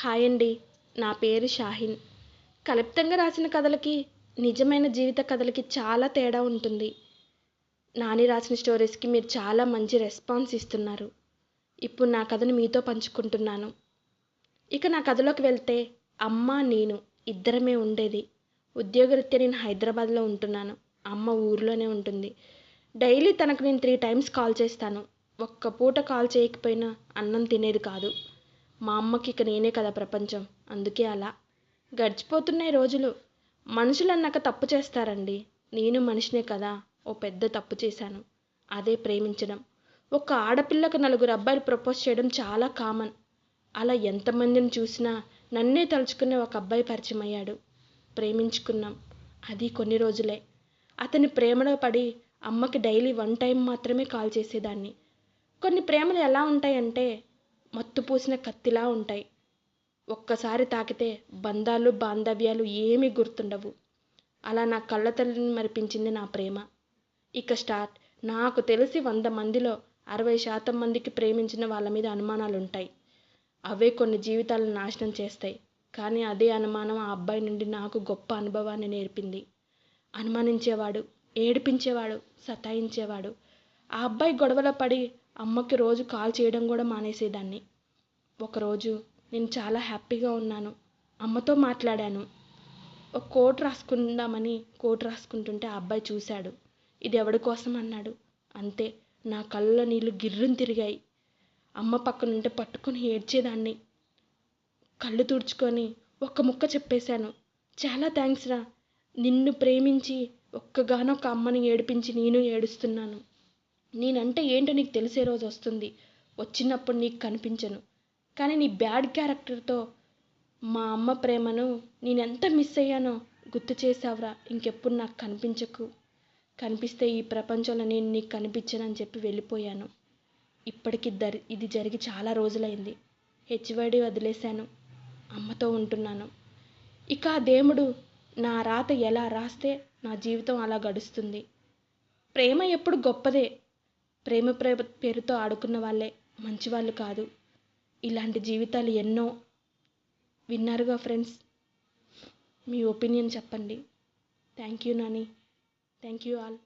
Hi అండి నా పేరు షాహిన్. కలుప్తంగా రాసిన కథలకి నిజమైన జీవిత కథలకి చాలా తేడా ఉంటుంది. నాని రాసిన స్టోరీస్కి మీరు చాలా మంచి రెస్పాన్స్ ఇస్తున్నారు. ఇప్పుడు నా కథను మీతో పంచుకుంటున్నాను. ఇక నా కథలోకి వెళ్తే అమ్మ నేను ఇద్దరమే ఉండేది. ఉద్యోగరీత్యా నేను హైదరాబాద్లో ఉంటున్నాను. అమ్మ ఊర్లోనే ఉంటుంది. డైలీ తనకు నేను త్రీ టైమ్స్ కాల్ చేస్తాను. ఒక్క పూట కాల్ చేయకపోయినా అన్నం తినేది కాదు. మా అమ్మకి ఇక నేనే కదా ప్రపంచం. అందుకే అలా. గడిచిపోతున్నాయి రోజులు. మనుషులు అన్నాక తప్పు చేస్తారండి. నేను మనిషినే కదా. ఓ పెద్ద తప్పు చేశాను. అదే ప్రేమించడం. ఒక ఆడపిల్లకు నలుగురు అబ్బాయిలు ప్రపోజ్ చేయడం చాలా కామన్. అలా ఎంతమందిని చూసినా నన్నే తలుచుకునే ఒక అబ్బాయి పరిచయం అయ్యాడు. ప్రేమించుకున్నాం. అది కొన్ని రోజులే. అతని ప్రేమలో పడి అమ్మకి డైలీ వన్ టైం మాత్రమే కాల్ చేసేదాన్ని. కొన్ని ప్రేమలు ఎలా ఉంటాయంటే మత్తు పూసిన కత్తిలా ఉంటాయి. ఒక్కసారి తాకితే బంధాలు బాంధవ్యాలు ఏమీ గుర్తుండవు. అలా నా కళ్ళ తల్లిని మరిపించింది నా ప్రేమ. ఇక స్టార్ట్. నాకు తెలిసి వంద మందిలో అరవై శాతం మందికి ప్రేమించిన వాళ్ళ మీద అనుమానాలు ఉంటాయి అవే కొన్ని జీవితాలను నాశనం చేస్తాయి. కానీ అదే అనుమానం ఆ అబ్బాయి నుండి నాకు గొప్ప అనుభవాన్ని నేర్పింది. అనుమానించేవాడు ఏడిపించేవాడు సతాయించేవాడు. ఆ అబ్బాయి గొడవలో పడి అమ్మకి రోజు కాల్ చేయడం కూడా మానేసేదాన్ని. ఒకరోజు నేను చాలా హ్యాపీగా ఉన్నాను. అమ్మతో మాట్లాడాను. ఒక కోట్ రాసుకుందామని కోట్ రాసుకుంటుంటే ఆ అబ్బాయి చూశాడు. ఇది ఎవడి కోసం అన్నాడు. అంతే నా కళ్ళలో నీళ్ళు గిర్రుని తిరిగాయి. అమ్మ పక్కనుంటే పట్టుకొని ఏడ్చేదాన్ని. కళ్ళు తుడుచుకొని ఒక్క ముక్క చెప్పేశాను. చాలా థ్యాంక్స్ రా. నిన్ను ప్రేమించి ఒక్కగానొక్క అమ్మని ఏడిపించి నేను ఏడుస్తున్నాను. నేనంటే ఏంటో నీకు తెలిసే రోజు వస్తుంది. వచ్చినప్పుడు నీకు కనిపించను. కానీ నీ బ్యాడ్ క్యారెక్టర్తో మా అమ్మ ప్రేమను నేను ఎంత మిస్ అయ్యానో గుర్తు చేసావురా ఇంకెప్పుడు నాకు కనిపించకు. కనిపిస్తే ఈ ప్రపంచంలో నేను నీకు కనిపించనని చెప్పి వెళ్ళిపోయాను. ఇప్పటికి దరి ఇది జరిగి చాలా రోజులైంది. హెచ్వైడి వదిలేశాను. అమ్మతో ఉంటున్నాను. ఇక ఆ దేవుడు నా రాత ఎలా రాస్తే నా జీవితం అలా గడుస్తుంది. ప్రేమ ఎప్పుడు గొప్పదే. ప్రేమ ప్రేమ పేరుతో ఆడుకున్న వాళ్ళే మంచివాళ్ళు కాదు. ఇలాంటి జీవితాలు ఎన్నో విన్నారుగా ఫ్రెండ్స్? మీ ఒపీనియన్ చెప్పండి. Thank you Nani. Thank you all.